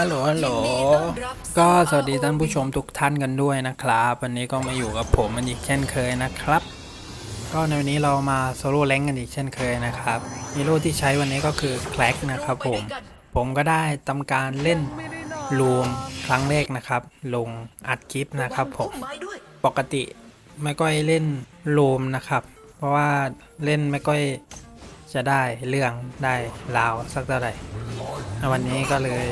ฮัลโหลฮัลโหล ก็สวัสดีท่านผู้ชมทุกท่านกันด้วยนะครับ วันนี้ก็มาอยู่กับผมมันอีกเช่นเคยนะครับ ก็ในวันนี้เรามาโซโล่แรงกันอีกเช่นเคยนะครับฮีโร่ที่ใช้วันนี้ก็คือแคลกนะครับผม ผมก็ได้ทำการเล่นรูมครั้งแรกนะครับ ลงอัดคลิปนะครับผม ปกติไม่ก้อยเล่นโลมนะครับ เพราะว่าเล่นไม่ก้อย จะได้เรื่องได้ราวสักเท่าไหร่วันนี้ก็เลย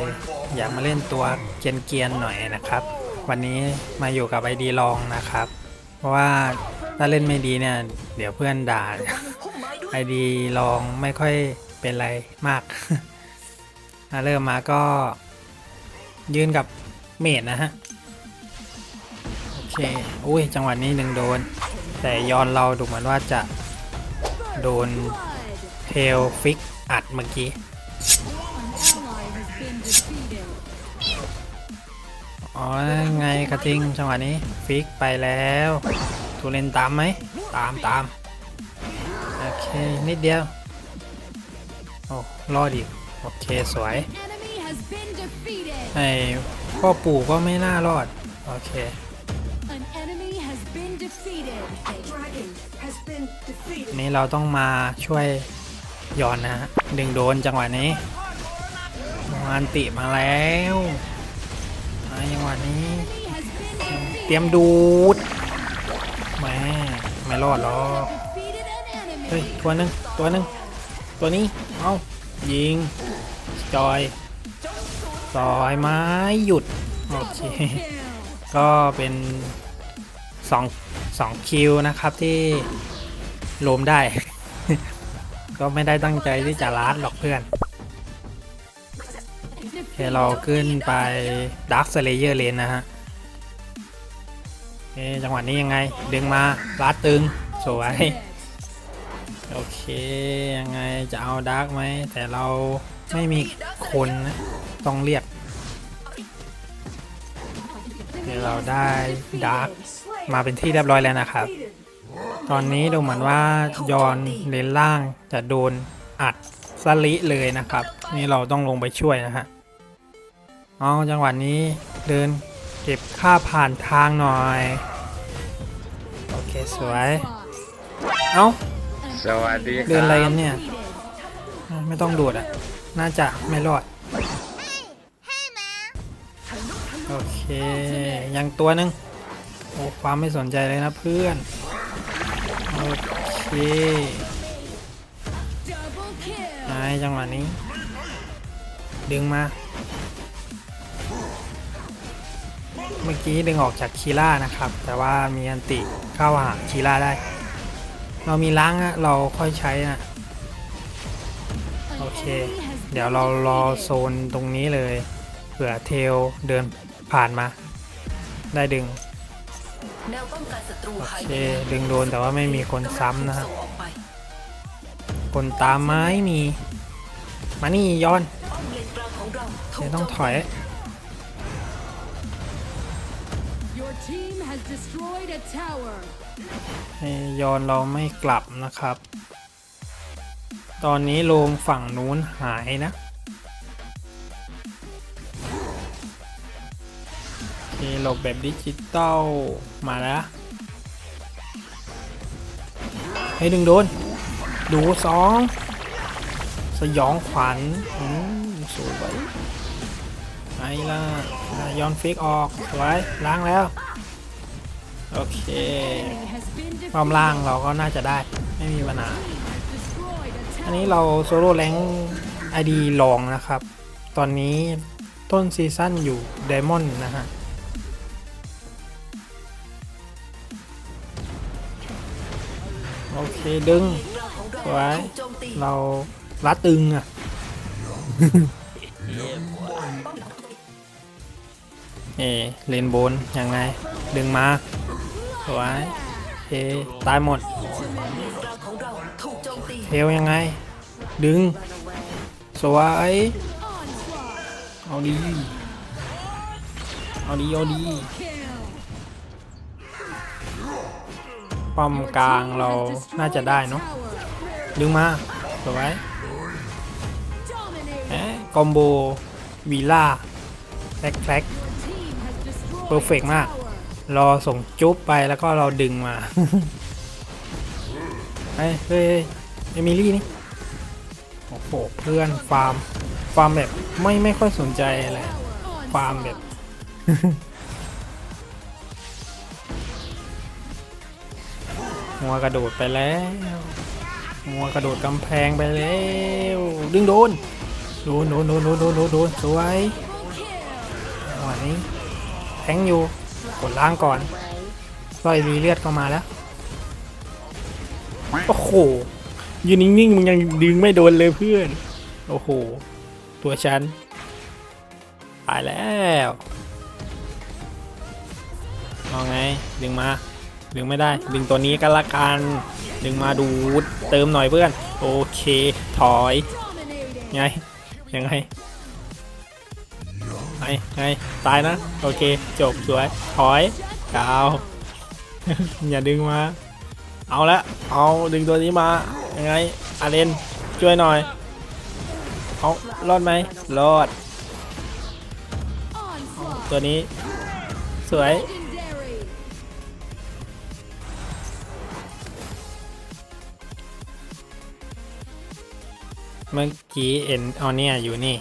อยากมาเล่นตัวเกรียนหน่อยนะครับ วันนี้มาอยู่กับไอดีลองนะครับ เพราะว่าถ้าเล่นไม่ดีเนี่ย เดี๋ยวเพื่อนด่าไอดีลองไม่ค่อยเป็นไรมากเริ่มมาก็ยืนกับเมดนะฮะ โอเค อุ้ยจังหวะนี้หนึ่งโดน แต่ยอนเราดูเหมือนว่าจะโดน เทลฟิกอัดเมื่อกี้ อ๋อ ไงกระทิงจังหวะนี้ ฟิกไปแล้วทูเลนตามไหม ตามตาม โอเค นิดเดียว โอ้รอดอีก โอเค สวยไอ้พ่อปู่ก็ไม่น่ารอด โอเค An enemy has been defeated. dragon has been defeated. นี้เราต้องมาช่วย ย้อนนะฮะดึงโดนจังหวะนี้มานติมาแล้วมาจังหวะนี้ เตรียมดูดแม่ไม่รอดหรอกเฮ้ยตัวหนึงตัวหนึงตัวนี้เอายิงจอยจอยไม้หยุดโอเคก็เป็นสองสองคิวนะครับที่รวมได้ ก็ไม่ได้ตั้งใจที่จะลาดหรอกเพื่อนโอเคเราขึ้นไปดักสเลเยอร์เลนนะฮะเอจังหวะนี้ยังไง ดึงมาลาดตึง สวย โอเค ยังไงจะเอาดักไหม แต่เราไม่มีคนนะต้องเรียกเดี๋ยวเราได้ดักมาเป็นที่เรียบร้อยแล้วนะครับ ตอนนี้ดูเหมือนว่ายอนเลนล่างจะโดนอัดสลิเลยนะครับ นี่เราต้องลงไปช่วยนะฮะเอาจังหวะนี้เดินเก็บค่าผ่านทางหน่อย โอเคสวย เอ้าสวัสดีคเดินรัอะไรบกันเนี่ย ไม่ต้องดูดอะ น่าจะไม่รอด โอเค ยังตัวหนึงโอ้ความไม่สนใจเลยนะเพื่อน นายจังหวะนี้ ดึงมา เมื่อกี้ดึงออกจากคีล่านะครับ แต่ว่ามีอันติเข้าหาคีล่าได้ เรามีล้างอะเราค่อยใช้นะโอเค เดี๋ยวเรารอโซนตรงนี้เลยเผื่อเทลเดินผ่านมา ได้ดึง แนวป้องกันศัตรูโอหายเค ไปแล้วดึงโดนแต่ว่าไม่มีคนซ้ำนะครับส่งออกไปคนตามไม้มี มานี่ย้อนป้อมเลนกลางของเราถูเดี๋กยวต้องโจมถอย Your team has destroyed a tower. ให้ยอนเราไม่กลับนะครับ ตอนนี้โลงฝั่งนู้นหายนะ หลบแบบดิจิตอลมาแล้วให้ดึงโดน ดูสองสยองขวัญอืมสวยไงล่ะย้อนฟิกออกสวยล้างแล้ว โอเคความล่างเราก็น่าจะได้ไม่มีปัญหาอันนี้เราโซโล่แรงไอดีลองนะครับ ตอนนี้ต้นซีซั่นอยู่ไดมอนด์นะฮะ โอเคดึงกลางของเราสวยถูกโจมตีเราลัดตึงอะเอเลนโบนยังไง ดึงมาสวยเอตายหมดกลางของเราถูกโจมตีเทลยังไง ดึง สวย Onslaught. เอาดี เอาดีเอาดี Kill. ป้อมกลางเราน่าจะได้เนาะดึงมาสวย Dominated. แหมคอมโบวีล่าแคลกแคลก Team has destroyed Perfect a มาก รอส่งจุ๊บไปแล้วก็เราดึงมาเฮ้ยเฮ้ยเฮ้ยเอมิลี่นี่โอ้โหเพื่อนฟาร์มฟาร์มแบบไม่ไม่ค่อยสนใจอะไรฟาร์มแบบ หัวกระโดดไปแล้วหัวกระโดดกำแพงไปแล้วดึงโดนโดนโดนโดนโดนโดนโดนสวยจัวนี้แทงอยู่กดล้างก่อนสร้อยรีเลือดเข้ามาแล้วโอ้โหยืนนิ่งๆมึงยังดึงไม่โดนเลยเพื่อน โอ้โห ตัวฉันตายแล้วเอาไง ดึงมา ดึงไม่ได้ ดึงตัวนี้ก็ละกัน ดึงมาดูดเติมหน่อยเพื่อน โอเค ถอย ไง ยังไง ไง ไง ตายนะ โอเค จบสวย ถอยดาว อย่าดึงมา เอาละ เอาดึงตัวนี้มา ยังไง อาเลน ช่วยหน่อย เอา รอดไหม รอด ตัวนี้ สวย เมื่อกี้เอ็นเอาเนี่ยอยู่นี่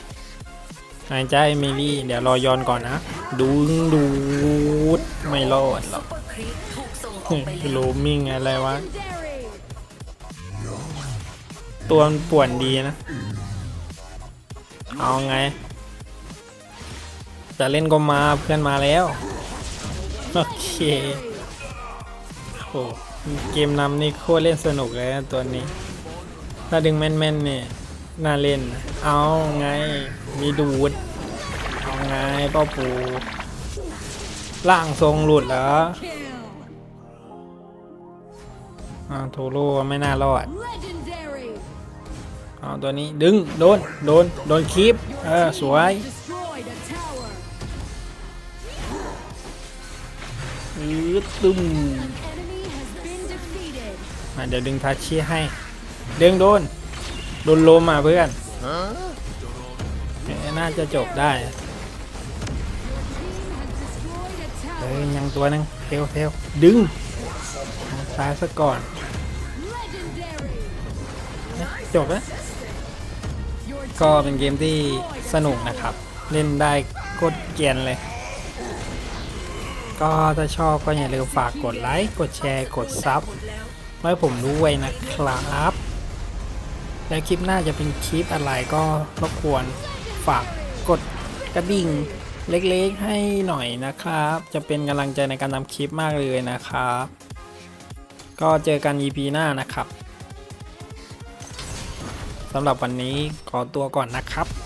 หายใจเอมิลี่ เดี๋ยวรอย้อนก่อนนะ ดูงดูด ไม่รอดหรซุอกปเปอร์ครีปถูกส่งออกไปแล้วโลมิงอะไรวะ Legendary. ตัวมันป่วนดีนะ เอาไง จะเล่นก็มาเพื่อนมาแล้ว โอเคโอ้เกมนำนี่โคตรเล่นสนุกเลยนะตัวนี้ ถ้าดึงแม่นๆเนี่ย น่าเล่นนะเอาไง มีดูด เอาไงป้าปูล่างทรงหลุดเหรอ Kill. อ่าวโทโร่ไม่น่ารอด Legendary. เอาตัวนี้ดึง โดน โดน โดนคลิป เออ สวย Destroyed a tower. อือตึม An enemy has been defeated. มาเดี๋ยวดึงทัชชี่ให้ ดึงโดน โดนลมอะเพื่อนน่าจะจบได้เฮ้ยยังตัวนึงเทลเทลดึงตายซะก่อนจบแล้วก็เป็นเกมที่สนุกนะครับ เล่นได้โคตรเกียนเลย ก็ถ้าชอบก็อย่าลืมฝากกดไลค์ กดแชร์ กดซับไว้ผมรู้ว้นะครับ แล้วคลิปหน้าจะเป็นคลิปอะไรก็รบกวนฝากกดกระดิ่งเล็กๆให้หน่อยนะครับ จะเป็นกำลังใจในการทำคลิปมากเลยนะครับ ก็เจอกัน EP หน้านะครับสำหรับวันนี้ขอตัวก่อนนะครับ